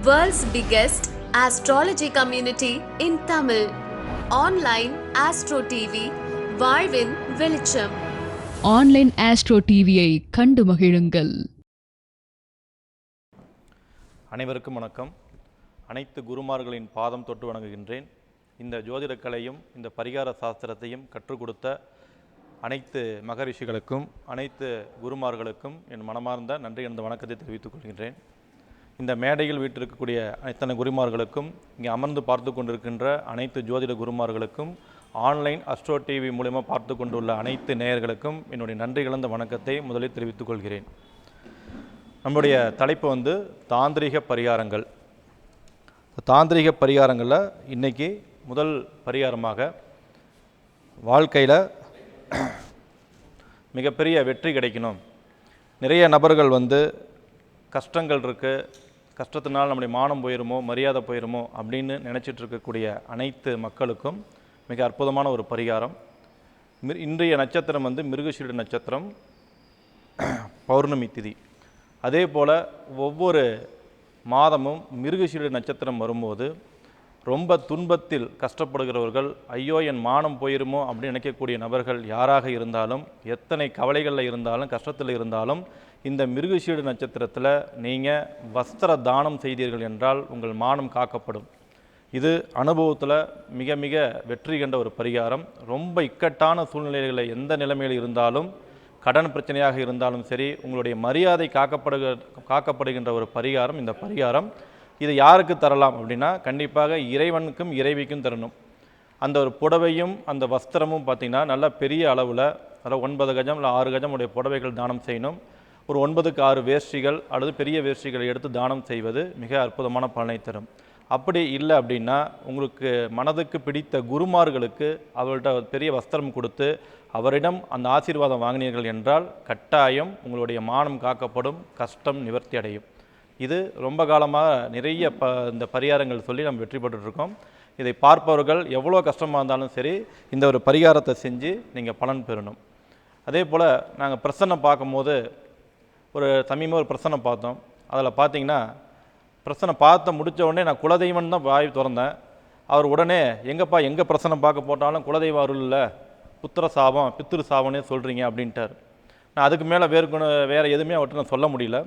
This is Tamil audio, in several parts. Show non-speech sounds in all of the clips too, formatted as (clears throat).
World's biggest astrology community in Tamil. Online Astro TV, வாழ்வின் வெளிச்சம் ஆன்லைன் ஆஸ்ட்ரோ டிவியை கண்டு மகிழுங்கள். அனைவருக்கும் வணக்கம். அனைத்து குருமார்களின் பாதம் தொட்டு வணங்குகின்றேன். இந்த ஜோதிடக் கலையும் இந்த பரிகார சாஸ்திரத்தையும் கற்றுக் கொடுத்த அனைத்து மகரிஷிகளுக்கும் அனைத்து குருமார்களுக்கும் என் மனமார்ந்த நன்றி என்ற வணக்கத்தை தெரிவித்துக் கொள்கின்றேன். இந்த மேடையில் வீட்டிருக்கக்கூடிய அத்தனை குருமார்களுக்கும் இங்கே அமர்ந்து பார்த்து கொண்டிருக்கின்ற அனைத்து ஜோதிட குருமார்களுக்கும் ஆன்லைன் அஸ்ட்ரோ டிவி மூலிமா பார்த்து கொண்டுள்ள அனைத்து நேயர்களுக்கும் என்னுடைய நன்றி கலந்த வணக்கத்தை முதலில் தெரிவித்துக் கொள்கிறேன். நம்முடைய தலைப்பு வந்து தாந்திரிக பரிகாரங்கள். தாந்திரிக பரிகாரங்களில் இன்றைக்கி முதல் பரிகாரமாக வாழ்க்கையில் மிகப்பெரிய வெற்றி கிடைக்கணும். நிறைய நபர்கள் வந்து கஷ்டங்கள் இருக்குது கஷ்டத்தினால் நம்முடைய மானம் போயிருமோ மரியாதை போயிருமோ அப்படின்னு நினச்சிட்டு இருக்கக்கூடிய அனைத்து மக்களுக்கும் மிக அற்புதமான ஒரு பரிகாரம். இன்றைய நட்சத்திரம் வந்து மிருகசீடு நட்சத்திரம். பௌர்ணமி திதி. அதே போல் ஒவ்வொரு மாதமும் மிருகசீடு நட்சத்திரம் வரும்போது ரொம்ப துன்பத்தில் கஷ்டப்படுகிறவர்கள் ஐயோ என் மானம் போயிருமோ? அப்படின்னு நினைக்கக்கூடிய நபர்கள் யாராக இருந்தாலும் எத்தனை கவலைகளில் இருந்தாலும் கஷ்டத்தில் இருந்தாலும் இந்த மிருகசீடு நட்சத்திரத்தில் நீங்கள் வஸ்திர தானம் செய்தீர்கள் என்றால் உங்கள் மானம் காக்கப்படும். இது அனுபவத்தில் மிக மிக வெற்றி கண்ட ஒரு பரிகாரம். ரொம்ப இக்கட்டான சூழ்நிலைகளில் எந்த நிலைமையில் இருந்தாலும் கடன் பிரச்சனையாக இருந்தாலும் சரி உங்களுடைய மரியாதை காக்கப்படுக காக்கப்படுகின்ற ஒரு பரிகாரம். இந்த பரிகாரம் இது யாருக்கு தரலாம் அப்படின்னா கண்டிப்பாக இறைவனுக்கும் இறைவிக்கும் தரணும். அந்த ஒரு புடவையும் அந்த வஸ்திரமும் பார்த்திங்கன்னா நல்ல பெரிய அளவில் அதாவது ஒன்பது கஜம் இல்லை ஆறு கஜம் உடைய புடவைகள் தானம் செய்யணும். ஒரு ஒன்பதுக்கு ஆறு வேஷ்டிகள் அல்லது பெரிய வேஷ்டிகளை எடுத்து தானம் செய்வது மிக அற்புதமான பலனை தரும். அப்படி இல்லை அப்படின்னா உங்களுக்கு மனதுக்கு பிடித்த குருமார்களுக்கு அவர்கிட்ட பெரிய வஸ்திரம் கொடுத்து அவரிடம் அந்த ஆசீர்வாதம் வாங்கினீர்கள் என்றால் கட்டாயம் உங்களுடைய மானம் காக்கப்படும் கஷ்டம் நிவர்த்தி அடையும். இது ரொம்ப காலமாக நிறைய ப இந்த பரிகாரங்கள் சொல்லி நம்ம வெற்றி பெற்றுட்ருக்கோம். இதை பார்ப்பவர்கள் எவ்வளோ கஷ்டமாக இருந்தாலும் சரி இந்த ஒரு பரிகாரத்தை செஞ்சு நீங்கள் பலன் பெறணும். அதே போல் நாங்கள் பிரசன்னம் பார்க்கும்போது ஒரு சமீபமாக ஒரு பிரசனை பார்த்தோம். அதில் பார்த்தீங்கன்னா பிரசனை பார்த்த முடித்த உடனே நான் குலதெய்வம் தான் வாய் திறந்தேன். அவர் உடனே எங்கப்பா எங்கே பிரசனை பார்க்க போட்டாலும் குலதெய்வ அருள் இல்லை புத்திர சாபம் பித்திரு சாபம்னே சொல்கிறீங்க அப்படின்ட்டார். நான் அதுக்கு மேலே வேறு வேறு எதுவுமே அவர்கிட்ட நான் சொல்ல முடியல.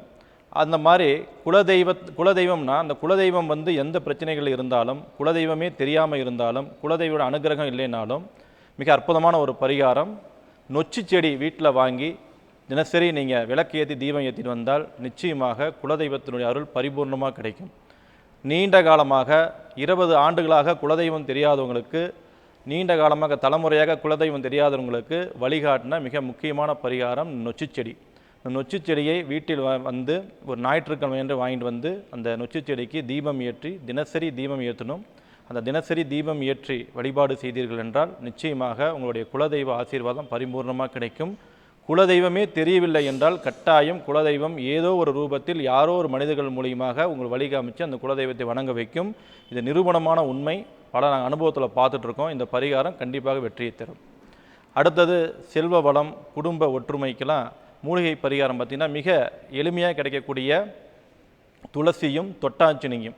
அந்த மாதிரி குலதெய்வ குலதெய்வம்னா அந்த குலதெய்வம் வந்து எந்த பிரச்சனைகள் இருந்தாலும் குலதெய்வமே தெரியாமல் இருந்தாலும் குலதெய்வோட அனுகிரகம் இல்லைனாலும் மிக அற்புதமான ஒரு பரிகாரம். நொச்சி செடி வீட்டில் வாங்கி தினசரி நீங்கள் விளக்கு ஏற்றி தீபம் ஏற்றிட்டு வந்தால் நிச்சயமாக குலதெய்வத்தினுடைய அருள் பரிபூர்ணமாக கிடைக்கும். நீண்ட காலமாக இருபது ஆண்டுகளாக குலதெய்வம் தெரியாதவங்களுக்கு நீண்ட காலமாக தலைமுறையாக குலதெய்வம் தெரியாதவங்களுக்கு வழிகாட்டின மிக முக்கியமான பரிகாரம் நொச்சி செடி. நொச்சு செடியை வீட்டில் வ- வந்து ஒரு ஞாயிற்றுக்கிழமை என்று வாங்கிட்டு வந்து அந்த நொச்சு செடிக்கு தீபம் ஏற்றி தினசரி தீபம் ஏற்றணும். அந்த தினசரி தீபம் ஏற்றி வழிபாடு செய்தீர்கள் என்றால் நிச்சயமாக உங்களுடைய குலதெய்வ ஆசீர்வாதம் பரிபூர்ணமாக கிடைக்கும். குலதெய்வமே தெரியவில்லை என்றால் கட்டாயம் குலதெய்வம் ஏதோ ஒரு ரூபத்தில் யாரோ ஒரு மனிதர்கள் மூலியமாக உங்கள் வழி காமிச்சு அந்த குலதெய்வத்தை வணங்க வைக்கும். இது நிரூபணமான உண்மை. பல நாங்கள் அனுபவத்தில் பார்த்துட்ருக்கோம். இந்த பரிகாரம் கண்டிப்பாக வெற்றியை தரும். அடுத்தது செல்வ வளம் குடும்ப ஒற்றுமைக்கெல்லாம் மூலிகை பரிகாரம் பார்த்திங்கன்னா மிக எளிமையாக கிடைக்கக்கூடிய துளசியும் தொட்டாச்சினியும்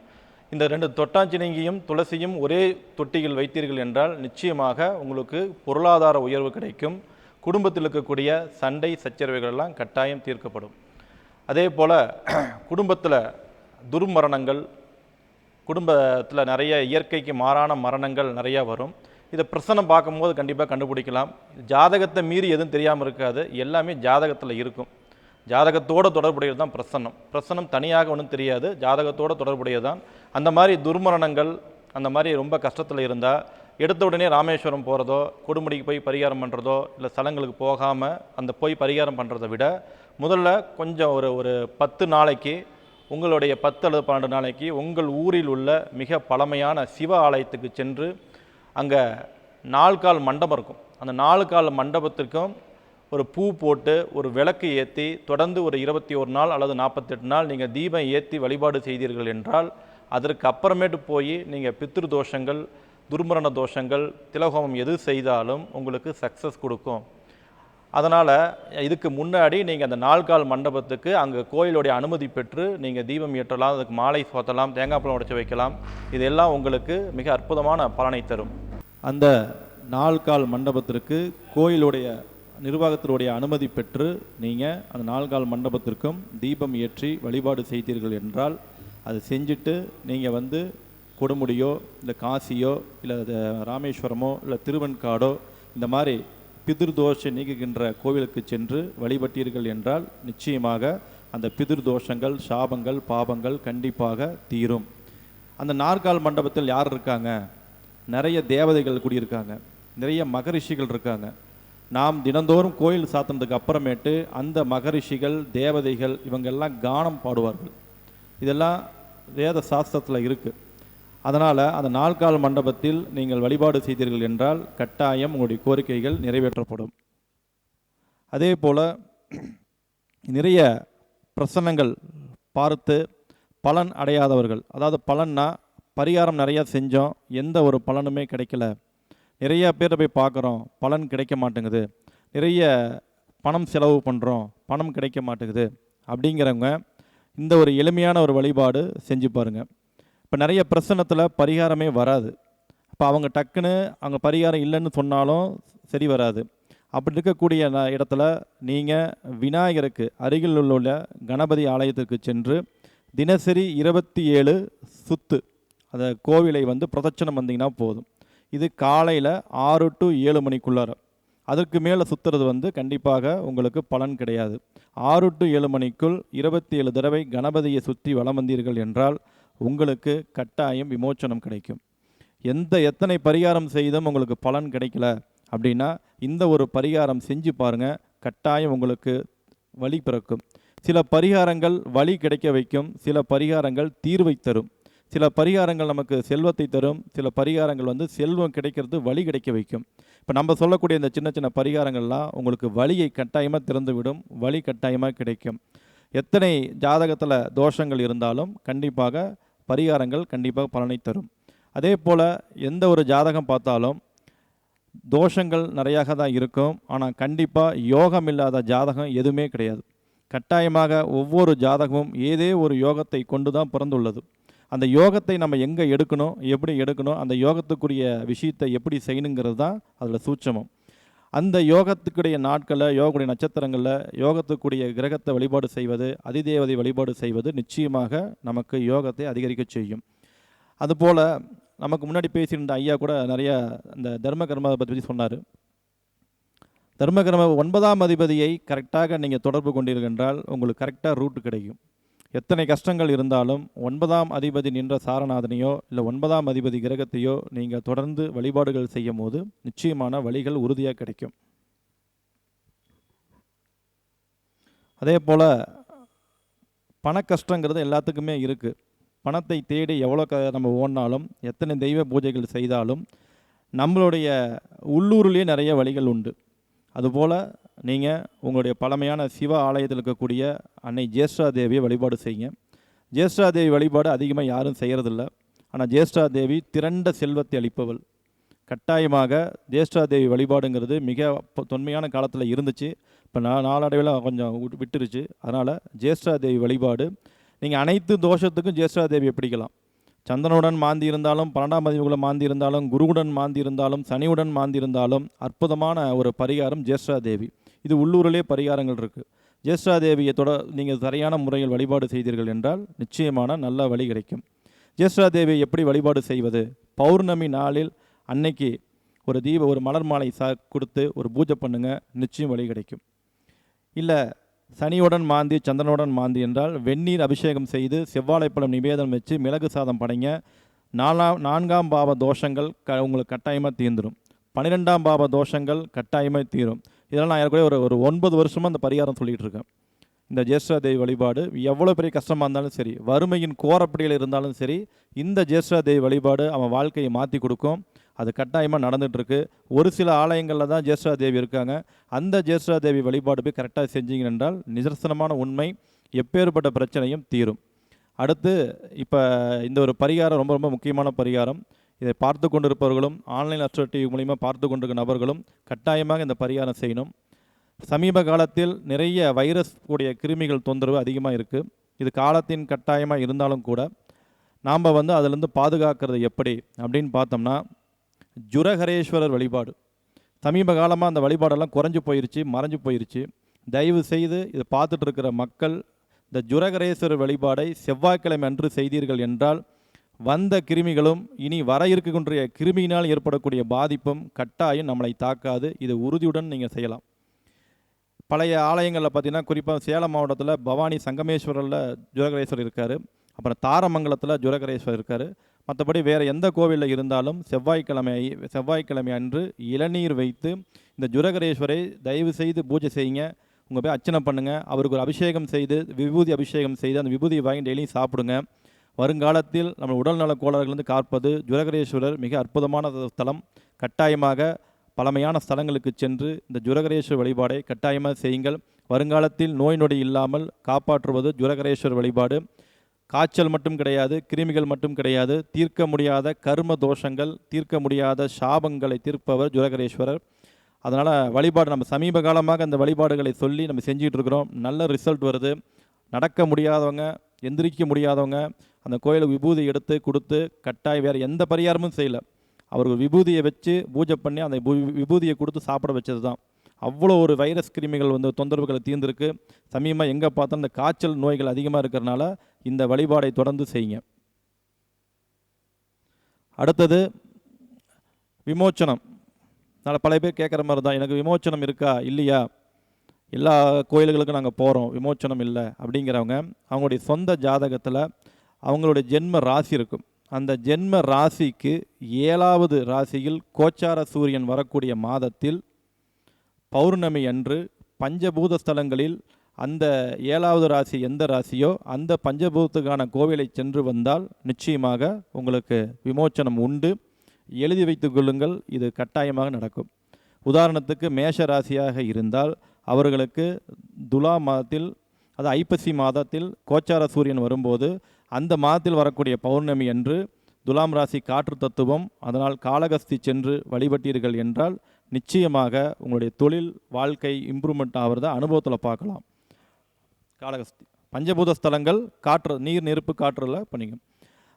இந்த ரெண்டு தொட்டாஞ்சினிங்கியும் துளசியும் ஒரே தொட்டியில் வைத்தீர்கள் என்றால் நிச்சயமாக உங்களுக்கு பொருளாதார உயர்வு கிடைக்கும். குடும்பத்தில் இருக்கக்கூடிய சண்டை சச்சரவுகள் எல்லாம் கட்டாயம் தீர்க்கப்படும். அதே போல் குடும்பத்தில் துர்மரணங்கள் குடும்பத்தில் நிறைய இயற்கைக்கு மாறான மரணங்கள் நிறையா வரும். இதை பிரசனம் பார்க்கும்போது கண்டிப்பாக கண்டுபிடிக்கலாம். ஜாதகத்தை மீறி எதுவும் தெரியாமல் இருக்காது. எல்லாமே ஜாதகத்தில் இருக்கும். ஜாதகத்தோடு தொடர்புடையது தான் பிரசன்னம் பிரசன்னம் தனியாக ஒன்றும் தெரியாது. ஜாதகத்தோடு தொடர்புடையது தான் அந்த மாதிரி துர்மரணங்கள் அந்த மாதிரி ரொம்ப கஷ்டத்தில் இருந்தால் எடுத்த உடனே ராமேஸ்வரம் போகிறதோ கொடுமுடிக்கு போய் பரிகாரம் பண்ணுறதோ இல்லை ஸ்தலங்களுக்கு போகாமல் அந்த போய் பரிகாரம் பண்ணுறதை விட முதல்ல கொஞ்சம் ஒரு ஒரு பத்து நாளைக்கு உங்களுடைய பத்து அல்லது பன்னெண்டு நாளைக்கு உங்கள் ஊரில் உள்ள மிக பழமையான சிவ ஆலயத்துக்கு சென்று அங்கே நால்கால் மண்டபம் இருக்கும். அந்த நாலுகால் மண்டபத்திற்கும் ஒரு பூ போட்டு ஒரு விளக்கு ஏற்றி தொடர்ந்து ஒரு இருபத்தி ஒரு நாள் அல்லது நாற்பத்தெட்டு நாள் நீங்கள் தீபம் ஏற்றி வழிபாடு செய்தீர்கள் என்றால் அதற்கு அப்புறமேட்டு போய் நீங்கள் பித்ரு தோஷங்கள் துர்மரண தோஷங்கள் திலகோமம் எது செய்தாலும் உங்களுக்கு சக்ஸஸ் கொடுக்கும். அதனால் இதுக்கு முன்னாடி நீங்கள் அந்த நாள்கால் மண்டபத்துக்கு அங்கே கோயிலுடைய அனுமதி பெற்று நீங்கள் தீபம் ஏற்றலாம் அதுக்கு மாலை சோத்தலாம் தேங்காய் பழம் உடைச்சி வைக்கலாம். இதெல்லாம் உங்களுக்கு மிக அற்புதமான பலனை தரும். அந்த நால்கால் மண்டபத்திற்கு கோயிலுடைய நிர்வாகத்தினுடைய அனுமதி பெற்று நீங்கள் அந்த நாள்கால் மண்டபத்திற்கும் தீபம் ஏற்றி வழிபாடு செய்தீர்கள் என்றால் அது செஞ்சுட்டு நீங்கள் வந்து கொடுமுடியோ இல்லை காசியோ இல்லை ராமேஸ்வரமோ இல்லை திருவெண்காடோ இந்த மாதிரி பிதிர்தோஷம் நீக்குகின்ற கோவிலுக்கு சென்று வழிபட்டீர்கள் என்றால் நிச்சயமாக அந்த பிதிர்தோஷங்கள் சாபங்கள் பாபங்கள் கண்டிப்பாக தீரும். அந்த நாற்கால் மண்டபத்தில் யார் இருக்காங்க? நிறைய தேவதைகள் குடியிருக்காங்க. நிறைய மகரிஷிகள் இருக்காங்க. நாம் தினந்தோறும் கோயில் சாத்தினதுக்கு அப்புறமேட்டு அந்த மகரிஷிகள் தேவதைகள் இவங்கெல்லாம் கானம் பாடுவார்கள். இதெல்லாம் வேத சாஸ்திரத்தில் இருக்குது அதனால் அந்த நாள்கால் மண்டபத்தில் நீங்கள் வழிபாடு செய்தீர்கள் என்றால் கட்டாயம் உங்களுடைய கோரிக்கைகள் நிறைவேற்றப்படும். அதே போல் நிறைய பிரசன்னங்கள் பார்த்து பலன் அடையாதவர்கள் அதாவது பலன்னா பரிகாரம் நிறையா செஞ்சோம். எந்த ஒரு பலனுமே கிடைக்கல. நிறைய பேரை போய் பார்க்குறோம். பலன் கிடைக்க மாட்டேங்குது. நிறைய பணம் செலவு பண்ணுறோம் பணம் கிடைக்க மாட்டேங்குது. அப்படிங்கிறவங்க இந்த ஒரு எளிமையான ஒரு வழிபாடு செஞ்சு பாருங்கள் இப்போ நிறைய பிரச்சனத்தில் பரிகாரமே வராது. இப்போ அவங்க டக்குன்னு அவங்க பரிகாரம் இல்லைன்னு சொன்னாலும் சரி வராது. அப்படி இருக்கக்கூடிய ந- இடத்துல நீங்கள் விநாயகருக்கு அருகில் உள்ள கணபதி ஆலயத்திற்கு சென்று தினசரி இருபத்தி ஏழு சுத்து அந்த கோவிலை வந்து பிரதட்சணம் வந்தீங்கன்னா போதும். இது காலையில் ஆறு டு ஏழு மணிக்குள்ளார. அதற்கு மேலே சுற்றுறது வந்து கண்டிப்பாக உங்களுக்கு பலன் கிடையாது. ஆறு டு ஏழு மணிக்குள் இருபத்தி ஏழு தடவை கணபதியை சுற்றி வலம் வந்தீர்கள் என்றால் உங்களுக்கு கட்டாயம் விமோச்சனம் கிடைக்கும். எந்த எத்தனை பரிகாரம் செய்தும் உங்களுக்கு பலன் கிடைக்கல அப்படின்னா இந்த ஒரு பரிகாரம் செஞ்சு பாருங்க கட்டாயம் உங்களுக்கு வழி பிறக்கும். சில பரிகாரங்கள் வழி கிடைக்க வைக்கும் சில பரிகாரங்கள் தீர்வை தரும். சில பரிகாரங்கள் நமக்கு செல்வத்தை தரும் சில பரிகாரங்கள் வந்து செல்வம் கிடைக்கிறது வழி கிடைக்க வைக்கும். இப்போ நம்ம சொல்லக்கூடிய இந்த சின்ன சின்ன பரிகாரங்கள்லாம் உங்களுக்கு வழியை கட்டாயமாக திறந்துவிடும் வழி கட்டாயமாக கிடைக்கும். எத்தனை ஜாதகத்தில் தோஷங்கள் இருந்தாலும் கண்டிப்பாக பரிகாரங்கள் கண்டிப்பாக பலனை தரும். அதே போல் எந்த ஒரு ஜாதகம் பார்த்தாலும் தோஷங்கள் நிறையாக தான் இருக்கும். ஆனால் கண்டிப்பாக யோகம் இல்லாத ஜாதகம் எதுவுமே கிடையாது. கட்டாயமாக ஒவ்வொரு ஜாதகமும் ஏதே ஒரு யோகத்தை கொண்டு தான் பிறந்துள்ளது. அந்த யோகத்தை நம்ம எங்கே எடுக்கணும் எப்படி எடுக்கணும் அந்த யோகத்துக்குரிய விஷயத்தை எப்படி செய்யணுங்கிறது தான் அதில் சூட்சமம். அந்த யோகத்துக்குடைய நாட்களில் யோகக்கூடிய நட்சத்திரங்களில் யோகத்துக்குரிய கிரகத்தை வழிபாடு செய்வது அதிதேவதை வழிபாடு செய்வது நிச்சயமாக நமக்கு யோகத்தை அதிகரிக்க செய்யும். அதுபோல் நமக்கு முன்னாடி பேசியிருந்த ஐயா கூட நிறையா இந்த தர்ம கர்ம பற்றி சொன்னார். தர்ம கர்ம ஒன்பதாம் அதிபதியை கரெக்டாக நீங்கள் தொடர்பு கொண்டீர்கள் என்றால் உங்களுக்கு கரெக்டாக ரூட் கிடைக்கும். எத்தனை கஷ்டங்கள் இருந்தாலும் ஒன்பதாம் அதிபதி நின்ற சாரநாதனையோ இல்லை ஒன்பதாம் அதிபதி கிரகத்தையோ நீங்கள் தொடர்ந்து வழிபாடுகள் செய்யும் போது நிச்சயமான வழிகள் உறுதியாக கிடைக்கும். அதே போல் பண கஷ்டங்கிறது எல்லாத்துக்குமே இருக்குது பணத்தை தேடி எவ்வளோ க நம்ம ஓடினாலும் எத்தனை தெய்வ பூஜைகள் செய்தாலும் நம்மளுடைய உள்ளூர்லேயே நிறைய வழிகள் உண்டு. அதுபோல் நீங்கள் உங்களுடைய பழமையான சிவ ஆலயத்தில் இருக்கக்கூடிய அன்னை ஜேஷ்டா தேவியை வழிபாடு செய்யுங்க. ஜேஷ்டா தேவி வழிபாடு அதிகமாக யாரும் செய்கிறதில்ல ஆனால் ஜேஷ்டா தேவி திரண்ட செல்வத்தை அளிப்பவள். கட்டாயமாக ஜேஷ்டா தேவி வழிபாடுங்கிறது மிக தொன்மையான காலத்தில் இருந்துச்சு. இப்போ நான் நாளடைவில் கொஞ்சம் விட்டுருச்சு. அதனால் ஜேஷ்டா தேவி வழிபாடு. நீங்கள் அனைத்து தோஷத்துக்கும் ஜேஷ்டா தேவியை பிடிக்கலாம். சந்திரனுடன் மாந்தி இருந்தாலும் பன்னெண்டாம் பதிவுகளை மாந்தி இருந்தாலும் குருவுடன் மாந்தி இருந்தாலும் சனியுடன் மாந்தி இருந்தாலும் அற்புதமான ஒரு பரிகாரம் ஜேஷ்டா தேவி இது உள்ளூரிலே பரிகாரங்கள் இருக்குது ஜேஷ்டாதேவியை தொட நீங்கள் சரியான முறையில் வழிபாடு செய்தீர்கள் என்றால் நிச்சயமான நல்ல வழி கிடைக்கும். ஜேஷ்டா தேவியை எப்படி வழிபாடு செய்வது? பௌர்ணமி நாளில் அன்னைக்கு ஒரு தீப ஒரு மலர் மாலை சா கொடுத்து ஒரு பூஜை பண்ணுங்க நிச்சயம் வழி கிடைக்கும். இல்லை சனியுடன் மாந்தி சந்திரனுடன் மாந்தி என்றால் வெந்நீர் அபிஷேகம் செய்து செவ்வாழைப்பழம் நிவேதனம் வச்சு மிளகு சாதம் படைங்க. நாலாம் நான்காம் பாவ தோஷங்கள் க உங்களுக்கு கட்டாயமாக தீர்ந்துடும் பன்னிரெண்டாம் பாவ தோஷங்கள் கட்டாயமாக தீரும். இதெல்லாம் நான் ஏற்கனவே ஒரு ஒரு ஒன்பது வருஷமாக அந்த பரிகாரம் சொல்லிகிட்டு இருக்கேன். இந்த ஜேஷ்டா தேவி வழிபாடு எவ்வளோ பெரிய கஷ்டமாக இருந்தாலும் சரி வறுமையின் கோரப்படியில் இருந்தாலும் சரி இந்த ஜேஷ்டா தேவி வழிபாடு அவன் வாழ்க்கையை மாற்றி கொடுக்கும். அது கட்டாயமாக நடந்துகிட்ருக்கு ஒரு சில ஆலயங்களில் தான் ஜேஷ்டா தேவி இருக்காங்க. அந்த ஜேஷ்டா தேவி வழிபாடு போய் கரெக்டாக செஞ்சீங்க என்றால் நிதர்சனமான உண்மை எப்பேற்பட்ட பிரச்சனையும் தீரும். அடுத்து இப்போ இந்த ஒரு பரிகாரம் ரொம்ப ரொம்ப முக்கியமான பரிகாரம். இதை பார்த்து கொண்டிருப்பவர்களும் ஆன்லைன் அஸ்ட்ரோ டிவி மூலிமா பார்த்து கொண்டிருக்க நபர்களும் கட்டாயமாக இந்த பரிகாரம் செய்யணும். சமீப காலத்தில் நிறைய வைரஸ் கூடிய கிருமிகள் தொந்தரவு அதிகமாக இருக்குது இது காலத்தின் கட்டாயமாக இருந்தாலும் கூட நாம் வந்து அதிலிருந்து பாதுகாக்கிறது எப்படி அப்படின்னு பார்த்தோம்னா ஜுரஹரேஸ்வரர் வழிபாடு. சமீப காலமாக அந்த வழிபாடெல்லாம் குறைஞ்சி போயிருச்சு மறைஞ்சு போயிருச்சு. தயவு செய்து இதை பார்த்துட்டு இருக்கிற மக்கள் இந்த ஜுரகரேஸ்வரர் வழிபாடை செவ்வாய்க்கிழமை அன்று செய்தீர்கள் என்றால் வந்த கிருமிகளும் இனி வர இருக்கின்ற கிருமியினால் ஏற்படக்கூடிய பாதிப்பும் கட்டாயம் நம்மளை தாக்காது. இது உறுதியுடன் நீங்கள் செய்யலாம். பழைய ஆலயங்களில் பார்த்தீங்கன்னா குறிப்பாக சேலம் மாவட்டத்தில் பவானி சங்கமேஸ்வரரில் ஜுரகரேஸ்வரர் இருக்கார். அப்புறம் தாரமங்கலத்தில் ஜுரகரேஸ்வரர் இருக்கார். மற்றபடி வேறு எந்த கோவிலில் இருந்தாலும் செவ்வாய்க்கிழமை செவ்வாய்க்கிழமை அன்று இளநீர் வைத்து இந்த ஜுரகரேஸ்வரை தயவு செய்து பூஜை செய்யுங்க. உங்கள் போய் அர்ச்சனை பண்ணுங்கள் அவருக்கு ஒரு அபிஷேகம் செய்து விபூதி அபிஷேகம் செய்து அந்த விபூதியை வாங்கி டெய்லியும் சாப்பிடுங்க. வருங்காலத்தில் நம்ம உடல்நல கோளாறுகளிலிருந்து காப்பது ஜுரகரேஸ்வரர் மிக அற்புதமான ஸ்தலம். கட்டாயமாக பழமையான ஸ்தலங்களுக்கு சென்று இந்த ஜுரகரேஸ்வரர் வழிபாடை கட்டாயமாக செய்யுங்கள். வருங்காலத்தில் நோய் நொடி இல்லாமல் காப்பாற்றுவது ஜுரகரேஸ்வரர் வழிபாடு. காய்ச்சல் மட்டும் கிடையாது கிருமிகள் மட்டும் கிடையாது. தீர்க்க முடியாத கர்ம தோஷங்கள் தீர்க்க முடியாத சாபங்களை தீர்ப்பவர் ஜுரகரேஸ்வரர். அதனால் வழிபாடு நம்ம சமீப காலமாக அந்த வழிபாடுகளை சொல்லி நம்ம செஞ்சிகிட்ருக்குறோம் இருக்கிறோம். நல்ல ரிசல்ட் வருது. நடக்க முடியாதவங்க எந்திரிக்க முடியாதவங்க அந்த கோயிலுக்கு விபூதி எடுத்து கொடுத்து கட்டாயம் வேறு எந்த பரிகாரமும் செய்யலை. அவர்கள் விபூதியை வச்சு பூஜை பண்ணி அந்த விபூதியை கொடுத்து சாப்பிட வச்சது தான். அவ்வளோ ஒரு வைரஸ் கிருமிகள் வந்து தொந்தரவுகளை தீர்ந்துருக்கு. சமீபமாக எங்கே பார்த்தா இந்த காய்ச்சல் நோய்கள் அதிகமாக இருக்கிறனால இந்த வழிபாடை தொடர்ந்து செய்யுங்க. அடுத்தது விமோச்சனம். நான் பல பேர் கேட்குற மாதிரி தான் எனக்கு விமோச்சனம் இருக்கா? இல்லையா? எல்லா கோயில்களுக்கும் நாங்கள் போகிறோம் விமோச்சனம் இல்லை. அப்படிங்கிறவங்க அவங்களுடைய சொந்த ஜாதகத்தில் அவங்களுடைய ஜென்ம ராசி இருக்கும். அந்த ஜென்ம ராசிக்கு ஏழாவது ராசியில் கோச்சார சூரியன் வரக்கூடிய மாதத்தில் பௌர்ணமி அன்று பஞ்சபூத ஸ்தலங்களில் அந்த ஏழாவது ராசி எந்த ராசியோ அந்த பஞ்சபூதத்துக்கான கோவிலை சென்று வந்தால் நிச்சயமாக உங்களுக்கு விமோச்சனம் உண்டு. எழுதி வைத்து கொள்ளுங்கள் இது கட்டாயமாக நடக்கும். உதாரணத்துக்கு மேஷ ராசியாக இருந்தால் அவர்களுக்கு துலா மாதத்தில் அது ஐப்பசி மாதத்தில் கோச்சார சூரியன் வரும்போது அந்த மாதத்தில் வரக்கூடிய பௌர்ணமி அன்று துலாம் ராசி காற்று தத்துவம் அதனால் காளகஸ்தி சென்று வழிபட்டீர்கள் என்றால் நிச்சயமாக உங்களுடைய தொழில் வாழ்க்கை இம்ப்ரூவ்மெண்ட் ஆகிறத அனுபவத்தில் பார்க்கலாம். காளகஸ்தி பஞ்சபூத ஸ்தலங்கள் காற்று நீர் நெருப்பு காற்றுல பண்ணிங்க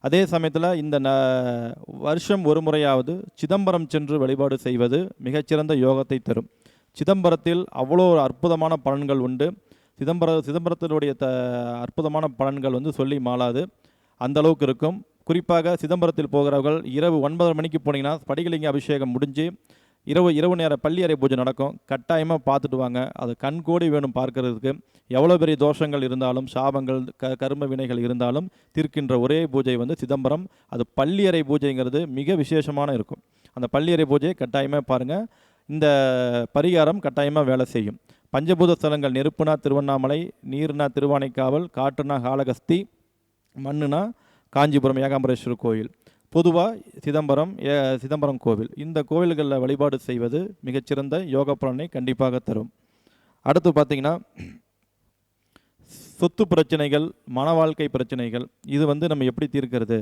அதே சமயத்தில் இந்த ந வருஷம் ஒரு முறையாவது சிதம்பரம் சென்று வழிபாடு செய்வது மிகச்சிறந்த யோகத்தை தரும். சிதம்பரத்தில் அவ்வளோ ஒரு அற்புதமான பலன்கள் உண்டு. சிதம்பர சிதம்பரத்தினுடைய த அற்புதமான பலன்கள் வந்து சொல்லி மாளாது. அந்த அளவுக்கு இருக்கும். குறிப்பாக சிதம்பரத்தில் போகிறவர்கள் இரவு ஒன்பதரை மணிக்கு போனீங்கன்னா படிகலிங்க அபிஷேகம் முடிஞ்சு இரவு இரவு நேர பள்ளி அறை பூஜை நடக்கும். கட்டாயமாக பார்த்துட்டு வாங்க. அது கண்கோடி வேணும் பார்க்கறதுக்கு. எவ்வளோ பெரிய தோஷங்கள் இருந்தாலும் சாபங்கள் க கரும வினைகள் இருந்தாலும் தீர்க்கின்ற ஒரே பூஜை வந்து சிதம்பரம். அது பள்ளி அறை பூஜைங்கிறது மிக விசேஷமான இருக்கும். அந்த பள்ளி அறை பூஜையை கட்டாயமாக பாருங்கள் இந்த பரிகாரம் கட்டாயமாக வேலை செய்யும். பஞ்சபூத ஸ்தலங்கள் நெருப்புனா திருவண்ணாமலை நீர்னா திருவானைக்காவல் காற்றுனா காளகஸ்தி மண்ணுனா காஞ்சிபுரம் ஏகாம்பரேஸ்வரர் கோயில் பொதுவாக சிதம்பரம் ஏ சிதம்பரம் கோவில். இந்த கோவில்களில் வழிபாடு செய்வது மிகச்சிறந்த யோக பலனை கண்டிப்பாக தரும். அடுத்து பார்த்தீங்கன்னா சொத்து பிரச்சனைகள் மன வாழ்க்கை பிரச்சனைகள் இது வந்து நம்ம எப்படி தீர்க்கிறது?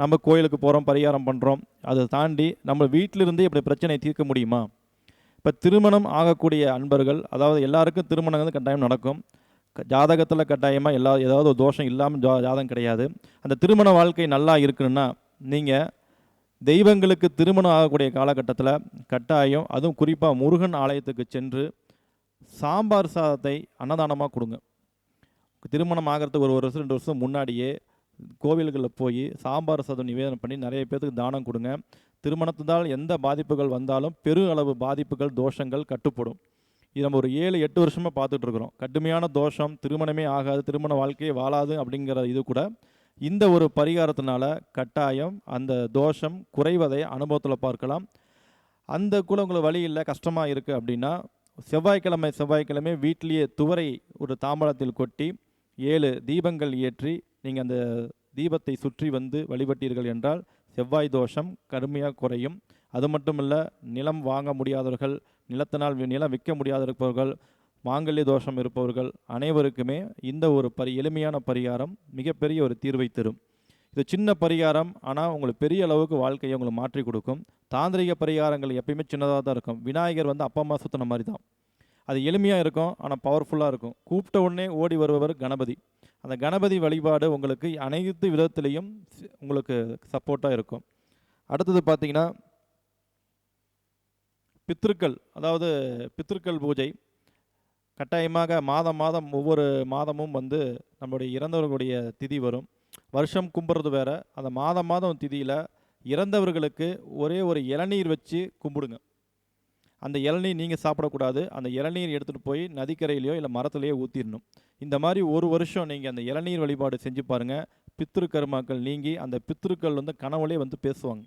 நம்ம கோயிலுக்கு போகிறோம் பரிகாரம் பண்ணுறோம் அதை தாண்டி நம்ம வீட்டிலிருந்தே இப்படி பிரச்சனையை தீர்க்க முடியுமா? இப்போ திருமணம் ஆகக்கூடிய அன்பர்கள் அதாவது எல்லாருக்கும் திருமணம் வந்து கட்டாயம் நடக்கும். ஜாதகத்தில் கட்டாயமாக எல்லா ஏதாவது ஒரு தோஷம் இல்லாமல் ஜா ஜாதகம் கிடையாது. அந்த திருமண வாழ்க்கை நல்லா இருக்கணும்னா நீங்கள் தெய்வங்களுக்கு திருமணம் ஆகக்கூடிய காலகட்டத்தில் கட்டாயம் அதுவும் குறிப்பாக முருகன் ஆலயத்துக்கு சென்று சாம்பார் சாதத்தை அன்னதானமாக கொடுங்க. திருமணம் ஆகிறதுக்கு ஒரு ஒரு வருஷம் ரெண்டு வருஷம் முன்னாடியே கோவில்களில் போய் சாம்பார் சாதம் நிவேதனம் பண்ணி நிறைய பேர்த்துக்கு தானம் கொடுங்க. திருமணத்தினால் எந்த பாதிப்புகள் வந்தாலும் பெரு அளவு பாதிப்புகள் தோஷங்கள் கட்டுப்படும். இது நம்ம ஒரு ஏழு எட்டு வருஷமாக பார்த்துட்டு இருக்கிறோம் கடுமையான தோஷம் திருமணமே ஆகாது திருமண வாழ்க்கையே வாழாது அப்படிங்கிற இது கூட இந்த ஒரு பரிகாரத்தினால கட்டாயம் அந்த தோஷம் குறைவதை அனுபவத்தில் பார்க்கலாம். அந்த கூட உங்களுக்கு வழி இல்லை கஷ்டமாக இருக்குது அப்படின்னா செவ்வாய்க்கிழமை செவ்வாய்க்கிழமை வீட்டிலேயே துவரை ஒரு தாம்பலத்தில் கொட்டி ஏழு தீபங்கள் ஏற்றி நீங்கள் அந்த தீபத்தை சுற்றி வந்து வழிபட்டீர்கள் என்றால் செவ்வாய் தோஷம் கடுமையாக குறையும். அது மட்டும் இல்லை நிலம் வாங்க முடியாதவர்கள் நிலத்தினால் நிலம் விற்க முடியாத இருப்பவர்கள் மாங்கல்ய தோஷம் இருப்பவர்கள் அனைவருக்குமே இந்த ஒரு பரி எளிமையான பரிகாரம் மிகப்பெரிய ஒரு தீர்வை தரும். இது சின்ன பரிகாரம் ஆனால் உங்களுக்கு பெரிய அளவுக்கு வாழ்க்கையை உங்களுக்கு மாற்றி கொடுக்கும். தாந்திரிக பரிகாரங்கள் எப்பயுமே சின்னதாக தான் இருக்கும். விநாயகர் வந்து அப்பா அம்மா சுத்தின மாதிரி தான். அது எளிமையாக இருக்கும் ஆனால் பவர்ஃபுல்லாக இருக்கும். கூப்பிட்ட உடனே ஓடி வருபவர் கணபதி. அந்த கணபதி வழிபாடு உங்களுக்கு அனைத்து விதத்திலையும் உங்களுக்கு சப்போர்ட்டாக இருக்கும். அடுத்தது பார்த்திங்கன்னா பித்திருக்கள் அதாவது பித்திருக்கள் பூஜை. கட்டாயமாக மாதம் மாதம் ஒவ்வொரு மாதமும் வந்து நம்முடைய இறந்தவர்களுடைய திதி வரும். வருஷம் கும்பிட்றது வேற. அந்த மாதம் மாதம் திதியில் இறந்தவர்களுக்கு ஒரே ஒரு இளநீர் வச்சு கும்பிடுங்க. அந்த இளநீர் நீங்கள் சாப்பிடக்கூடாது. அந்த இளநீர் எடுத்துகிட்டு போய் நதிக்கரையிலையோ இல்லை மரத்துலையோ ஊற்றிடணும் இந்த மாதிரி ஒரு வருஷம் நீங்கள் அந்த இளநீர் வழிபாடு செஞ்சு பாருங்கள் பித்திருக்கருமாக்கள் கர்மாக்கள் நீங்கி அந்த பித்திருக்கள் வந்து கனவுலே வந்து பேசுவாங்க.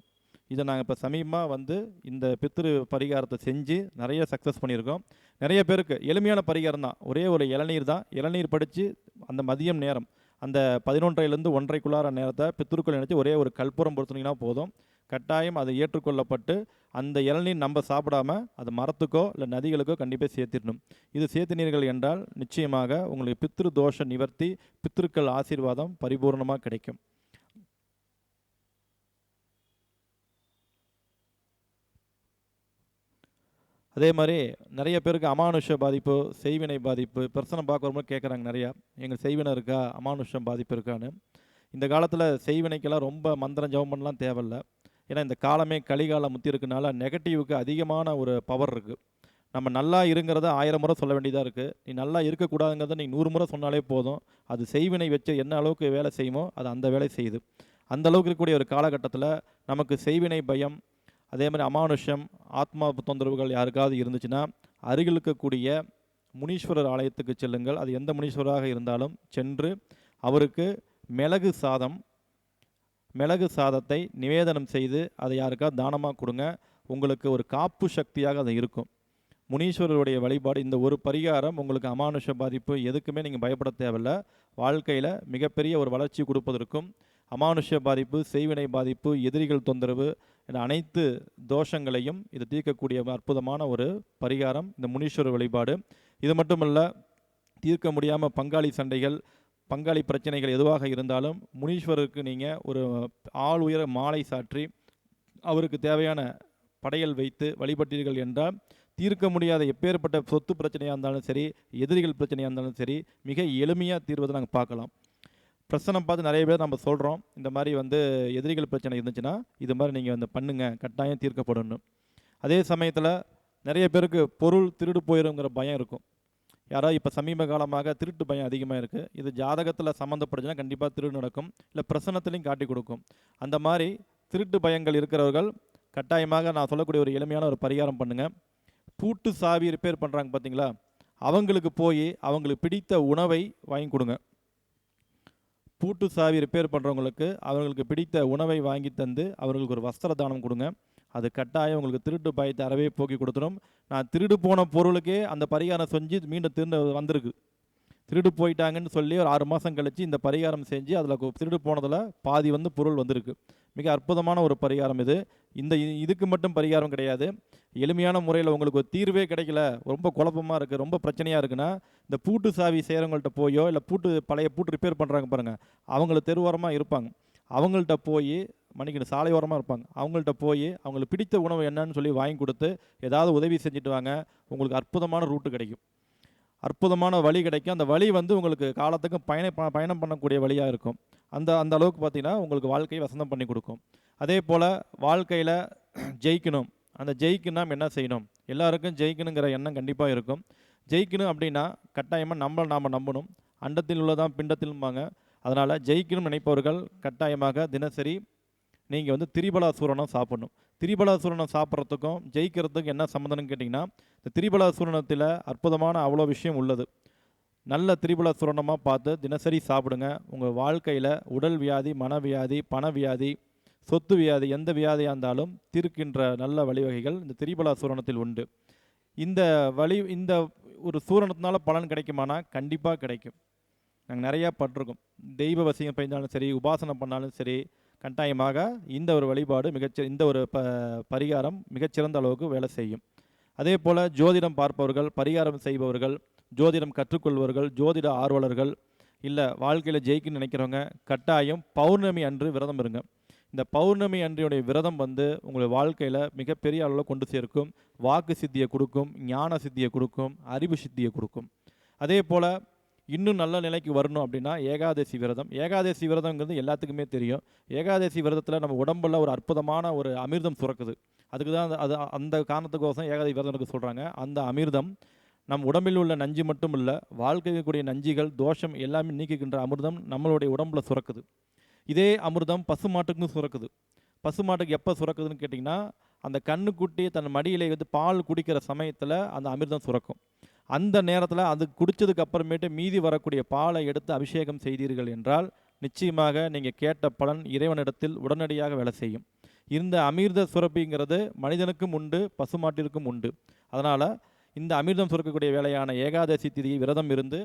இதை நாங்கள் இப்போ சமீபமாக வந்து இந்த பித்திரு பரிகாரத்தை செஞ்சு நிறைய சக்ஸஸ் பண்ணியிருக்கோம். நிறைய பேருக்கு எளிமையான பரிகாரம் தான். ஒரே ஒரு இளநீர் தான். இளநீர் படித்து அந்த மதியம் நேரம். அந்த பதினொன்றைலேருந்து ஒன்றைக்குள்ளார நேரத்தை பித்ருக்கள் நினச்சி ஒரே ஒரு கற்பூரம் பொறுத்துனீங்கன்னா போதும். கட்டாயம் அது ஏற்றுக்கொள்ளப்பட்டு அந்த இளநீர் நம்ம சாப்பிடாம அது மரத்துக்கோ இல்லை நதிகளுக்கோ கண்டிப்பாக சேர்த்திடணும். இது சேர்த்தினீர்கள் என்றால் நிச்சயமாக உங்களுக்கு பித்ரு தோஷ நிவர்த்தி பித்ருக்கள் ஆசீர்வாதம் பரிபூர்ணமாக கிடைக்கும். அதே மாதிரி நிறைய பேருக்கு அமானுஷ பாதிப்பு செய்வினை பாதிப்பு பிரச்சனை பார்க்குறவங்க கேட்குறாங்க நிறையா. எங்கள் செய்வினை இருக்கா? அமானுஷம் பாதிப்பு இருக்கான்னு. இந்த காலத்தில் செய்வினைக்கெல்லாம் ரொம்ப மந்திரம் ஜெபம் பண்ணலாம் தேவையில்லை. ஏன்னா இந்த காலமே கலிகாலம் முத்தி இருக்கனால நெகட்டிவுக்கு அதிகமான ஒரு பவர் இருக்குது நம்ம நல்லா இருங்கிறத ஆயிரம் முறை சொல்ல வேண்டியதாக இருக்குது நீ நல்லா இருக்கக்கூடாதுங்கிறத நீ நூறு முறை சொன்னாலே போதும். அது செய்வினை வச்சு என்ன அளவுக்கு வேலை செய்யுமோ அது அந்த வேலை செய்யுது. அந்த அளவுக்கு இருக்கக்கூடிய ஒரு காலகட்டத்தில் நமக்கு செய்வினை பயம் அதே மாதிரி அமானுஷம் ஆத்மா தொந்தரவுகள் யாருக்காவது இருந்துச்சுன்னா அருகில் இருக்கக்கூடிய முனீஸ்வரர் ஆலயத்துக்கு செல்லுங்கள். அது எந்த முனீஸ்வராக இருந்தாலும் சென்று அவருக்கு மிளகு சாதம் மிளகு சாதத்தை நிவேதனம் செய்து அதை யாருக்காவது தானமாக கொடுங்க. உங்களுக்கு ஒரு காப்பு சக்தியாக அது இருக்கும். முனீஸ்வரருடைய வழிபாடு இந்த ஒரு பரிகாரம் உங்களுக்கு அமானுஷ பாதிப்பு எதுக்குமே நீங்கள் பயப்பட தேவையில்ல. வாழ்க்கையில் மிகப்பெரிய ஒரு வளர்ச்சி கொடுப்பதற்கும் அமானுஷ பாதிப்பு செய்வினை பாதிப்பு எதிரிகள் தொந்தரவு என அனைத்து தோஷங்களையும் இது தீர்க்கக்கூடிய அற்புதமான ஒரு பரிகாரம் இந்த முனீஸ்வரர் வழிபாடு. இது மட்டுமல்ல தீர்க்க முடியாமல் பங்காளி சண்டைகள் பங்காளி பிரச்சனைகள் எதுவாக இருந்தாலும் முனீஸ்வரருக்கு நீங்கள் ஒரு ஆள் உயர மாலை சாற்றி அவருக்கு தேவையான படையல் வைத்து வழிபட்டீர்கள் என்றால் தீர்க்க முடியாத எப்பேற்பட்ட சொத்து பிரச்சனையாக இருந்தாலும் சரி எதிரிகள் பிரச்சனையாக இருந்தாலும் சரி மிக எளிமையாக தீர்வதை நாங்கள் பார்க்கலாம். பிரச்சனை பார்த்து நிறைய பேர் நம்ம சொல்கிறோம் இந்த மாதிரி வந்து எதிரிகள் பிரச்சனை இருந்துச்சுன்னா இது மாதிரி நீங்கள் வந்து பண்ணுங்க கட்டாயம் தீர்க்கப்படணும். அதே சமயத்தில் நிறைய பேருக்கு பொருள் திருடு போயிருங்கிற பயம் இருக்கும். யாராவது இப்போ சமீப காலமாக திருட்டு பயம் அதிகமாக இருக்குது இது ஜாதகத்தில் சம்மந்தப்படுச்சுன்னா கண்டிப்பாக திருடு நடக்கும். இல்லை பிரசனத்துலையும் காட்டி கொடுக்கும். அந்த மாதிரி திருட்டு பயங்கள் இருக்கிறவர்கள் கட்டாயமாக நான் சொல்லக்கூடிய ஒரு எளிமையான ஒரு பரிகாரம் பண்ணுங்கள் பூட்டு சாவி ரிப்பேர் பண்ணுறாங்க பார்த்தீங்களா அவங்களுக்கு போய் அவங்களுக்கு பிடித்த உணவை வாங்கி கொடுங்க. பூட்டு சாவி ரிப்பேர் பண்ணுறவங்களுக்கு அவர்களுக்கு பிடித்த உணவை வாங்கி தந்து அவர்களுக்கு ஒரு வஸ்திர தானம் கொடுங்க. அது கட்டாயம் உங்களுக்கு திருட்டு பயத்தை அறவே போக்கி கொடுத்துரும். நான் திருடு போன பொருளுக்கே அந்த பரிகாரம் செஞ்சு மீண்டும் திரும்ப வந்திருக்கு. திருடு போயிட்டாங்கன்னு சொல்லி ஒரு ஆறு மாதம் கழித்து இந்த பரிகாரம் செஞ்சு அதில் திருடு போனதில் பாதி வந்து பொருள் வந்திருக்கு. மிக அற்புதமான ஒரு பரிகாரம் இது. இந்த இதுக்கு மட்டும் பரிகாரம் கிடையாது. எளிமையான முறையில் உங்களுக்கு ஒரு தீர்வே கிடைக்கல. ரொம்ப குழப்பமாக இருக்குது ரொம்ப பிரச்சனையாக இருக்குன்னா இந்த பூட்டு சாவி செய்கிறவங்கள்ட்ட போயோ இல்லை பூட்டு பழைய பூட்டு ரிப்பேர் பண்ணுறாங்க பாருங்கள் அவங்கள தெருவோரமாக இருப்பாங்க. அவங்கள்ட்ட போய் மன்னிக்கணும் சாலையோரமாக இருப்பாங்க. அவங்கள்ட்ட போய் அவங்களுக்கு பிடித்த உணவு என்னன்னு சொல்லி வாங்கி கொடுத்து ஏதாவது உதவி செஞ்சுட்டு வாங்க. உங்களுக்கு அற்புதமான ரூட்டு கிடைக்கும். அற்புதமான வழி கிடைக்கும். அந்த வழி வந்து உங்களுக்கு காலத்துக்கு பயண ப- பயணம் பண்ணக்கூடிய வழியாக இருக்கும். அந்த அந்த அளவுக்கு பார்த்திங்கன்னா உங்களுக்கு வாழ்க்கையை வசந்தம் பண்ணி கொடுக்கும். அதே போல் வாழ்க்கையில் ஜெயிக்கணும். அந்த ஜெயிக்கணும் நாம் என்ன செய்யணும்? எல்லாருக்கும் ஜெயிக்கணுங்கிற எண்ணம் கண்டிப்பாக இருக்கும். ஜெயிக்கணும் அப்படின்னா கட்டாயமாக நம்மளை நாம் நம்பணும். அண்டத்தில் உள்ளதான் பிண்டத்திலும்பாங்க. அதனால் ஜெயிக்கணும் நினைப்பவர்கள் கட்டாயமாக தினசரி நீங்கள் வந்து திரிபலாசூரணம் சாப்பிடணும். திரிபலாசூரணம் சாப்பிட்றதுக்கும் ஜெயிக்கிறதுக்கும் என்ன சம்மந்தம்னு கேட்டிங்கன்னா இந்த திரிபலாசூரணத்தில் அற்புதமான அவ்வளோ விஷயம் உள்ளது. நல்ல திரிபலாசூரணமாக பார்த்து தினசரி சாப்பிடுங்க. உங்கள் வாழ்க்கையில் உடல் வியாதி மனவியாதி பணவியாதி சொத்து வியாதி எந்த வியாதியாக இருந்தாலும் தீர்க்கின்ற நல்ல வழிவகைகள் இந்த திரிபலாசூரணத்தில் உண்டு. இந்த வழி இந்த ஒரு சூரணத்தினால பலன் கிடைக்குமானா கண்டிப்பாக கிடைக்கும். நாங்கள் நிறையா பட்டிருக்கோம். தெய்வ வசியம் பெய்தாலும் சரி உபாசனை பண்ணாலும் சரி கட்டாயமாக இந்த ஒரு வழிபாடு மிகச்சி இந்த ஒரு ப பரிகாரம் மிகச்சிறந்த அளவுக்கு வேலை செய்யும். அதே போல் ஜோதிடம் பார்ப்பவர்கள் பரிகாரம் செய்பவர்கள் ஜோதிடம் கற்றுக்கொள்பவர்கள் ஜோதிட ஆர்வலர்கள் இல்லை வாழ்க்கையில் ஜெயிக்கணும்னு நினைக்கிறவங்க கட்டாயம் பௌர்ணமி அன்று விரதம் இருங்க. இந்த பௌர்ணமி அன்றையுடைய விரதம் வந்து உங்களுடைய வாழ்க்கையில் மிகப்பெரிய அளவில் கொண்டு சேர்க்கும். வாக்கு சித்தியை கொடுக்கும் ஞான சித்தியை கொடுக்கும் அறிவு சித்தியை கொடுக்கும். அதே போல் இன்னும் நல்ல நிலைக்கு வரணும் அப்படின்னா ஏகாதசி விரதம். ஏகாதசி விரதங்கிறது எல்லாத்துக்குமே தெரியும். ஏகாதசி விரதத்தில் நம்ம உடம்புல ஒரு அற்புதமான ஒரு அமிர்தம் சுரக்குது. அதுக்கு தான் அந்த- அது அந்த காரணத்துக்கோசம் ஏகாதசி விரதம் இருக்க சொல்கிறாங்க அந்த அமிர்தம் நம் உடம்பில் உள்ள நஞ்சு மட்டும் இல்லை வாழ்க்கையில் கூடிய நஞ்சுகள் தோஷம் எல்லாமே நீக்குகின்ற அமிர்தம் நம்மளுடைய உடம்புல சுரக்குது. இதே அமிர்தம் பசுமாட்டுக்கும் சுரக்குது. பசுமாட்டுக்கு எப்போ சுரக்குதுன்னு கேட்டிங்கன்னா அந்த கண்ணுக்குட்டி தன் மடியிலே வந்து பால் குடிக்கிற சமயத்தில் அந்த அமிர்தம் சுரக்கும். அந்த நேரத்தில் அது குடித்ததுக்கு அப்புறமேட்டு மீதி வரக்கூடிய பாலை எடுத்து அபிஷேகம் செய்தீர்கள் என்றால் நிச்சயமாக நீங்கள் கேட்ட பலன் இறைவனிடத்தில் உடனடியாக வேலை செய்யும். இந்த அமிர்த சுரப்பிங்கிறது மனிதனுக்கும் உண்டு பசுமாட்டிற்கும் உண்டு. அதனால் இந்த அமிர்தம் சுரக்கக்கூடிய வேலையான ஏகாதசி திதி விரதம் இருந்து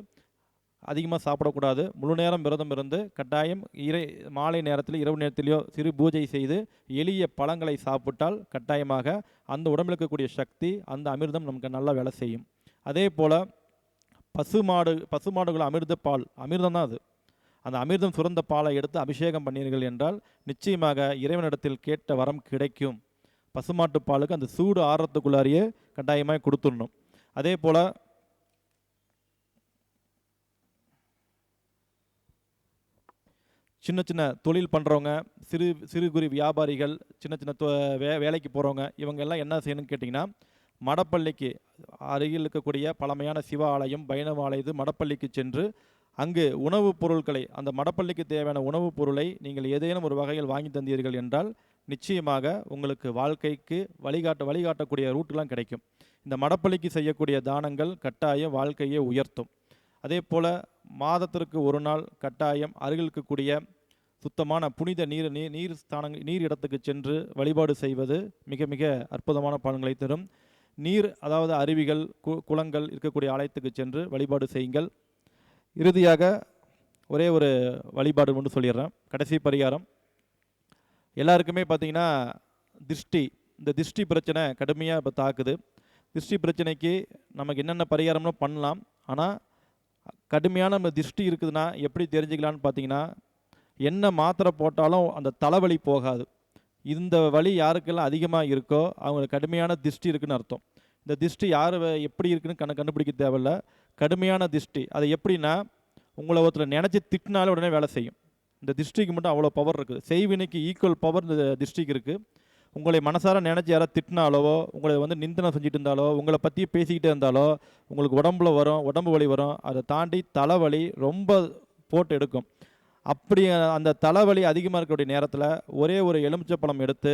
அதிகமாக சாப்பிடக்கூடாது. முழு நேரம் விரதம் இருந்து கட்டாயம் இறை மாலை நேரத்தில் இரவு நேரத்திலேயோ சிறு பூஜை செய்து எளிய பழங்களை சாப்பிட்டால் கட்டாயமாக அந்த உடம்பில் இருக்கக்கூடிய சக்தி அந்த அமிர்தம் நமக்கு நல்லா வேலை செய்யும். அதே போல் பசுமாடு பசுமாடுகள் அமிர்த பால் அமிர்தம் தான் அது. அந்த அமிர்தம் சுரந்த பாலை எடுத்து அபிஷேகம் பண்ணீர்கள் என்றால் நிச்சயமாக இறைவனிடத்தில் கேட்ட வரம் கிடைக்கும். பசுமாட்டு பாலுக்கு அந்த சூடு ஆறுறதுக்குள்ளாரியே கட்டாயமாக கொடுத்துடணும். அதே போல் சின்ன சின்ன தொழில் பண்ணுறவங்க சிறு சிறு குறு வியாபாரிகள் சின்ன சின்ன தொ- வே வேலைக்கு போகிறவங்க இவங்க எல்லாம் என்ன செய்யணும்னு கேட்டிங்கன்னா மடப்பள்ளிக்கு அருகில் இருக்கக்கூடிய பழமையான சிவ ஆலயம் பைணவ ஆலயத்து மடப்பள்ளிக்கு சென்று அங்கு உணவுப் பொருட்களை அந்த மடப்பள்ளிக்கு தேவையான உணவுப் பொருளை நீங்கள் ஏதேனும் ஒரு வகையில் வாங்கி தந்தீர்கள் என்றால் நிச்சயமாக உங்களுக்கு வாழ்க்கைக்கு வழிகாட்ட வழிகாட்டக்கூடிய ரூட்லாம் கிடைக்கும். இந்த மடப்பள்ளிக்கு செய்யக்கூடிய தானங்கள் கட்டாயம் வாழ்க்கையை உயர்த்தும். அதே போல் மாதத்திற்கு ஒரு நாள் கட்டாயம் அருகில் இருக்கக்கூடிய சுத்தமான புனித நீர் நீர் நீர் ஸ்தானங்கள் நீர் இடத்துக்கு சென்று வழிபாடு செய்வது மிக மிக அற்புதமான பலன்களை தரும். நீர் அதாவது அருவிகள் கு குளங்கள் இருக்கக்கூடிய ஆலயத்துக்கு சென்று வழிபாடு செய்யுங்கள். இறுதியாக ஒரே ஒரு வழிபாடு ஒன்று சொல்லிடுறேன். கடைசி பரிகாரம். எல்லாருக்குமே பார்த்தீங்கன்னா திருஷ்டி இந்த திருஷ்டி பிரச்சனை கடுமையாக இப்போ தாக்குது. திருஷ்டி பிரச்சனைக்கு நமக்கு என்னென்ன பரிகாரம்லாம் பண்ணலாம். ஆனால் கடுமையான நம்ம திருஷ்டி இருக்குதுன்னா எப்படி தெரிஞ்சுக்கலான்னு பார்த்தீங்கன்னா என்ன மாத்திரை போட்டாலும் அந்த தலைவலி போகாது. இந்த வலி யாருக்கெல்லாம் அதிகமாக இருக்கோ அவங்களுக்கு கடுமையான திருஷ்டி இருக்குன்னு அர்த்தம். இந்த திருஷ்டி யார் எப்படி இருக்குன்னு கண்ண கண்டுபிடிக்க தேவையில்ல. கடுமையான திருஷ்டி அது எப்படின்னா உங்களை ஒருத்தர் நினச்சி திட்டினாலே உடனே வேலை செய்யும். இந்த திருஷ்டிக்கு மட்டும் அவ்வளோ பவர் இருக்குது. செய்வினைக்கு ஈக்குவல் பவர் இந்த திருஷ்டிக்கு இருக்குது உங்களை மனசார நினச்சி யாராவது திட்டினாலோ உங்களை வந்து நிந்தனம் செஞ்சுட்டு இருந்தாலோ உங்களை பற்றி பேசிக்கிட்டே இருந்தாலோ உங்களுக்கு உடம்புல வரும் உடம்பு வலி வரும் அதை தாண்டி தலைவலி ரொம்ப போட்டு எடுக்கும். அப்படி அந்த தலைவலி அதிகமாக இருக்கக்கூடிய நேரத்தில் ஒரே ஒரு எலுமிச்சப்பழம் எடுத்து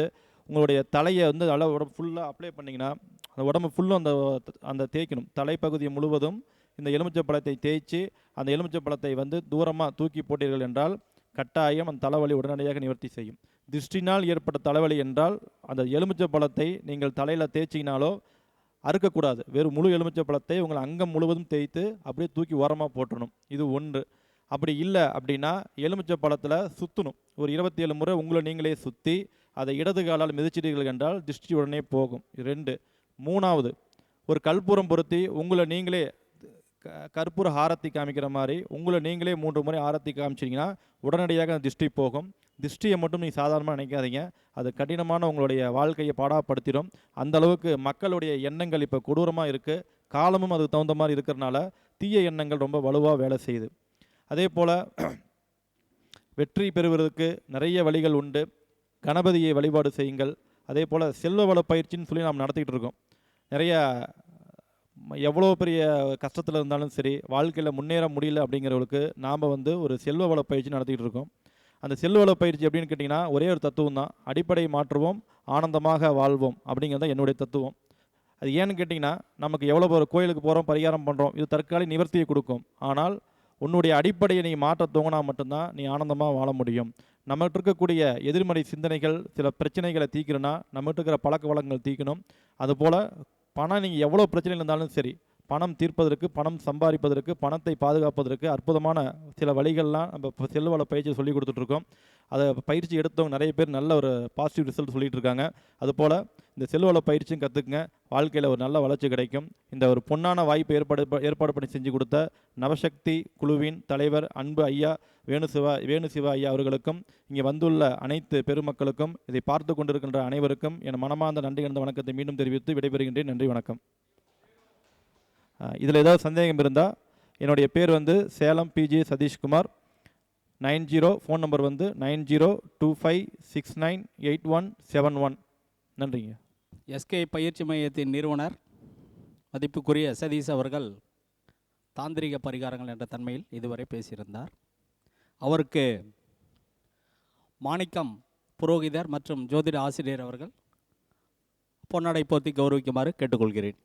உங்களுடைய தலையை வந்து நல்லா உடம்பு ஃபுல்லாக அப்ளை பண்ணிங்கன்னா அந்த உடம்பு ஃபுல்லும் அந்த அந்த தேய்க்கணும். தலைப்பகுதி முழுவதும் இந்த எலுமிச்சப்பழத்தை தேய்ச்சி அந்த எலுமிச்சப்பழத்தை வந்து தூரமாக தூக்கி போட்டீர்கள் என்றால் கட்டாயம் அந்த தலைவலி உடனடியாக நிவர்த்தி செய்யும். திருஷ்டினால் ஏற்பட்ட தலைவலி என்றால் அந்த எலுமிச்சப்பழத்தை நீங்கள் தலையில் தேய்ச்சிங்கனாலோ அறுக்கக்கூடாது. வெறும் முழு எலுமிச்சப்பழத்தை உங்கள் அங்கம் முழுவதும் தேய்த்து அப்படியே தூக்கி ஓரமாக போட்டணும் இது ஒன்று. அப்படி இல்லை அப்படின்னா எலுமிச்சை பழத்தில் சுற்றணும் ஒரு இருபத்தி ஏழு முறை உங்களை நீங்களே சுற்றி அதை இடது காலால் மிதிச்சிட்டீர்கள் என்றால் திருஷ்டி உடனே போகும். ரெண்டு. மூணாவது ஒரு கற்பூரம் பொருத்தி உங்களை நீங்களே க- கற்பூர ஆரத்தி காமிக்கிற மாதிரி உங்களை நீங்களே மூன்று முறை ஆரத்தி காமிச்சிங்கன்னா உடனடியாக அந்த திருஷ்டி போகும். திருஷ்டியை மட்டும் நீங்கள் சாதாரணமாக நினைக்காதீங்க. அது கடினமான உங்களுடைய வாழ்க்கையை பாடாப்படுத்திடும். அந்த அளவுக்கு மக்களுடைய எண்ணங்கள் இப்போ கொடூரமாக இருக்குது காலமும் அதுக்கு தகுந்த மாதிரி இருக்கிறனால தீய எண்ணங்கள் ரொம்ப வலுவாக வேலை செய்யுது. அதே போல் (clears throat) வெற்றி பெறுவதற்கு நிறைய வழிகள் உண்டு. கணபதியை வழிபாடு செய்யுங்கள். அதே போல் செல்வ வள பயிற்சின்னு சொல்லி நாம் நடத்திக்கிட்டு இருக்கோம். நிறைய எவ்வளோ பெரிய கஷ்டத்தில் இருந்தாலும் சரி வாழ்க்கையில் முன்னேற முடியல அப்படிங்கிறவங்களுக்கு நாம் வந்து ஒரு செல்வ வள பயிற்சி நடத்திக்கிட்டு இருக்கோம். அந்த செல்வ வள பயிற்சி அப்படின்னு கேட்டிங்கன்னா ஒரே ஒரு தத்துவம் தான். அடிப்படை மாற்றுவோம் ஆனந்தமாக வாழ்வோம் அப்படிங்கிறது தான் என்னுடைய தத்துவம். அது ஏன்னு கேட்டிங்கன்னா நமக்கு எவ்வளோ ஒரு கோயிலுக்கு போகிறோம் பரிகாரம் பண்ணுறோம் இது தற்காலிக நிவர்த்தியை கொடுக்கும். ஆனால் உன்னுடைய அடிப்படையை நீ மாற்ற துவங்கினா மட்டும்தான் நீ ஆனந்தமாக வாழ முடியும். நம்மகிட்ட இருக்கக்கூடிய எதிர்மறை சிந்தனைகள் சில பிரச்சனைகளை தீர்க்கணும்னா நம்மகிட்ட இருக்கிற பழக்க வழக்கங்கள் தீக்கணும். அதுபோல் பணம் நீங்கள் எவ்வளோ பிரச்சனை இருந்தாலும் சரி பணம் தீர்ப்பதற்கு பணம் சம்பாதிப்பதற்கு பணத்தை பாதுகாப்பதற்கு அற்புதமான சில வழிகள்லாம் நம்ம இப்போ செல்வள பயிற்சி சொல்லி கொடுத்துட்ருக்கோம். அதை பயிற்சி எடுத்தவங்க நிறைய பேர் நல்ல ஒரு பாசிட்டிவ் ரிசல்ட் சொல்லிகிட்டு இருக்காங்க அதுபோல் இந்த செல்வள பயிற்சியும் கற்றுக்குங்க வாழ்க்கையில் ஒரு நல்ல வளர்ச்சி கிடைக்கும். இந்த ஒரு பொன்னான வாய்ப்பு ஏற்பாடு ப- ஏற்பாடு பண்ணி செஞ்சு கொடுத்த நவசக்தி குழுவின் தலைவர் அன்பு ஐயா வேணு சிவா வேணு சிவா ஐயா அவர்களுக்கும் இங்கே வந்துள்ள அனைத்து பெருமக்களுக்கும் இதை பார்த்து கொண்டிருக்கின்ற அனைவருக்கும் என் மனமார்ந்த நன்றி கலந்த வணக்கத்தை மீண்டும் தெரிவித்து விடைபெறுகின்றேன். நன்றி வணக்கம். இதில் ஏதாவது சந்தேகம் இருந்தால் என்னுடைய பேர் வந்து Salem P G Sathishkumar. Nine zero phone number வந்து nine zero two five six nine eight one seven one. நன்றிங்க. எஸ்கே பயிற்சி மையத்தின் நிறுவனர் மதிப்புக்குரிய சதீஷ் அவர்கள் தாந்திரிக பரிகாரங்கள் என்ற தன்மையில் இதுவரை பேசியிருந்தார். அவருக்கு மாணிக்கம் புரோகிதர் மற்றும் ஜோதிட ஆசிரியர் அவர்கள் பொன்னடை போத்தி கௌரவிக்குமாறு கேட்டுக்கொள்கிறேன்.